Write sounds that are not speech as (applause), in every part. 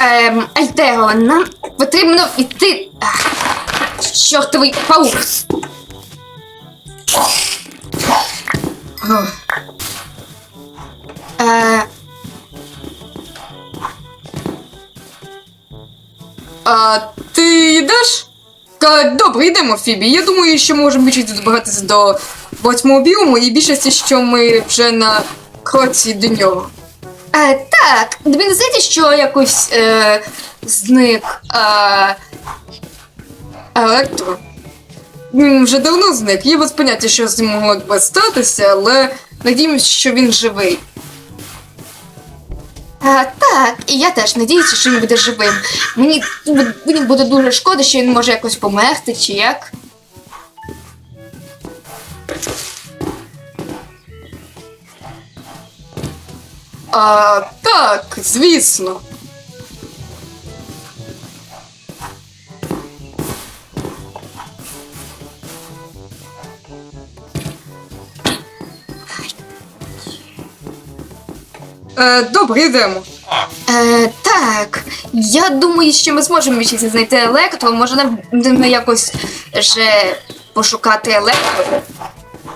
Ем, Альтеро, нам потрібно йти. Чортовий паук. Е, А ти йдеш? Та, добре, йдемо, Фібі. Я думаю, що можемо більше добиратися до восьмого біому і більшості, що ми вже на кроці до нього. е, так, тобі не здається, що якось е, зник. Е, Електро. Він вже давно зник. Є без поняття, що з ним могло б статися, але надіємося, що він живий. Е, так, і я теж надіюся, що він буде живим. Мені, мені буде дуже шкода, що він може якось померти чи як. А, так, звісно. Е, добре, йдемо. Е, так, я думаю, що ми зможемо вчитися знайти електро. Може нам потрібно якось ще пошукати електро.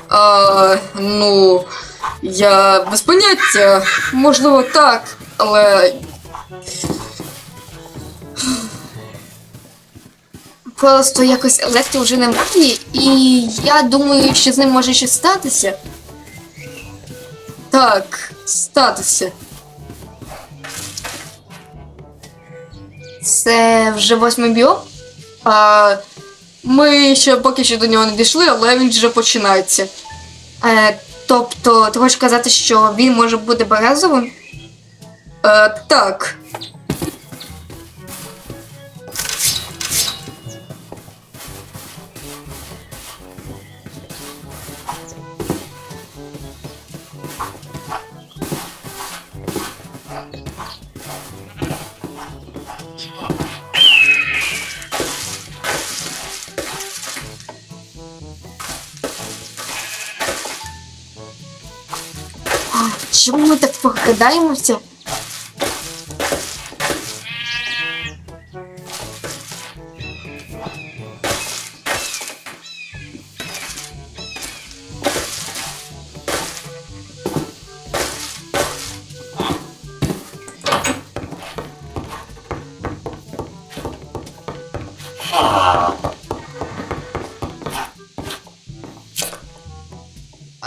А, ну, я без поняття. Можливо, так, але Просто якось електро вже немає, і я думаю, що з ним може щось статися. Так, статуси. Це вже восьмий біом? А, ми ще поки що до нього не дійшли, але він вже починається. Е, тобто, ти хочеш казати, що він може бути березовим? Е, так. Чому ми так покидаємося?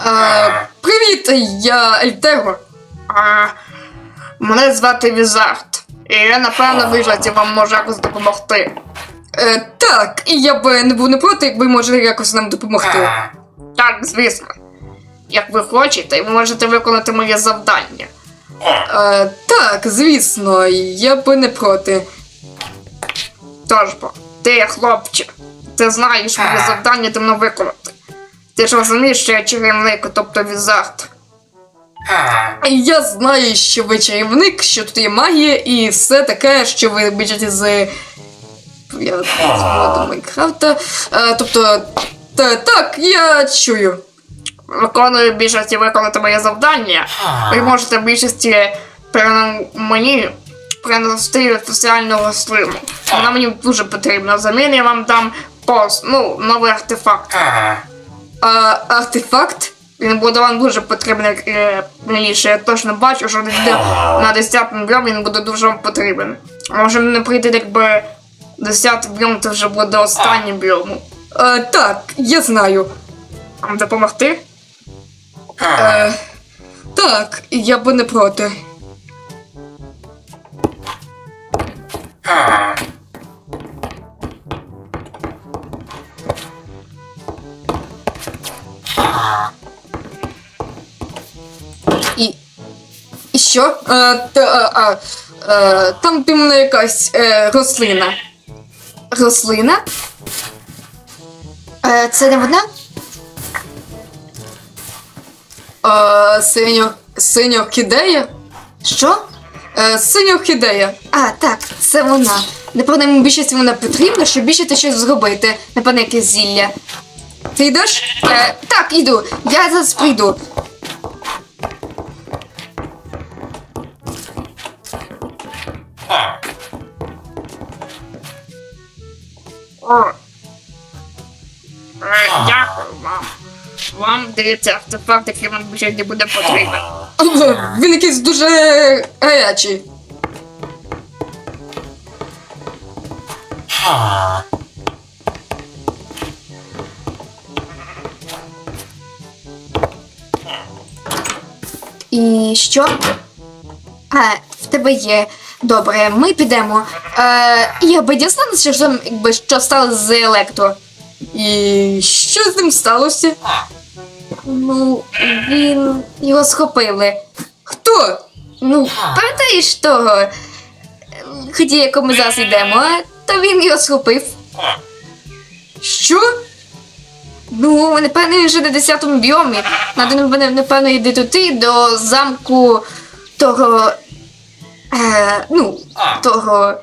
Е, привіт, я Альтего. А, мене звати Візард. І я, напевно, вигляді вам можу якось допомогти. Е, так, і я б не був не проти, якби може якось нам допомогти. Так, звісно. Як ви хочете, ви можете виконати моє завдання. Е, так, звісно, я б не проти. Тож бо, ти, хлопче, ти знаєш моє завдання давно виконати. Ти ж розумієш, що я чарівник, тобто Візард. Я знаю, що ви чарівник, що тут є магія, і все таке, що ви бачите з. Я моду Майнкрафта. Е, тобто, та, так, я чую. Виконую більшості виконати моє завдання. Ви можете в більшості пере- мені принести спеціальну рослину. Вона мені дуже потрібна. Взамін я вам дам пост, ну, новий артефакт. А артефакт? Він буде вам дуже потрібний е, раніше. Я точно бачу, що десь на 10 біом він буде дуже вам потрібен. Може не прийти, якби 10 біом, це вже буде останній біом. Е, так, я знаю. Вам допомогти? Е, так, я би не проти. І. І що? Е, та, а, е, там певна якась е, рослина. Рослина? Е, це не вона? Е, синьо, синьо кідея? Що? Е, синьо кідея. А, так, це вона. Напевно, йому більшість вона потрібна, щоб більше ти щось зробити. Напевно, якесь зілля. Ти йдеш? Е, так, іду. Я зараз прийду. Дякую вам. Вам дається артефакт, який вам більше не буде потрібен. (laughs) Він якийсь дуже гарячий. І що? А, в тебе є. Добре, ми підемо. Е, я би дізналася, що, якби, що сталося з електро. І що з ним сталося? Ну, він його схопили. Хто? Ну, пам'ятаєш того, ході, яку ми зараз йдемо, а? то він його схопив. Що? Ну, напевно, він вже на 10-му біомі. Надо, напевно, йти туди до замку того. Е, ну, того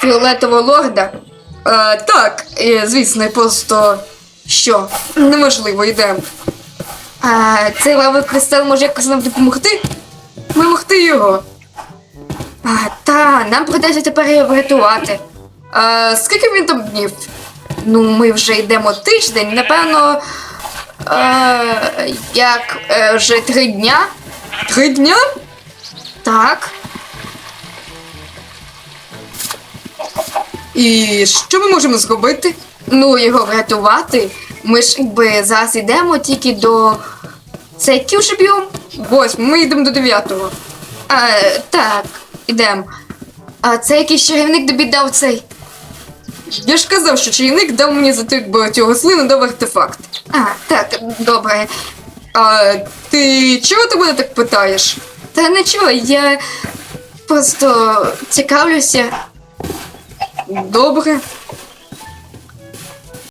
фіолетового лорда. А, так, е, звісно, просто що? Неможливо, йдемо. А цей лавовий кристал може якось нам допомогти? Ми могти його. А, та, нам придеться тепер його врятувати. А скільки він там днів? Ну, ми вже йдемо тиждень, напевно. Е, як е, вже три дня. Три дня? Так. І що ми можемо зробити? Ну, його врятувати. Ми ж якби зараз йдемо тільки до. Це який вже біом? Восьмий, ми йдемо до дев'ятого. А, так, ідемо. А це якийсь чарівник тобі дав цей. Я ж казав, що чарівник дав мені за тих багатьох слин дав артефакт. А, так, добре. А ти чого ти мене так питаєш? Та нічого, я просто цікавлюся. Добре.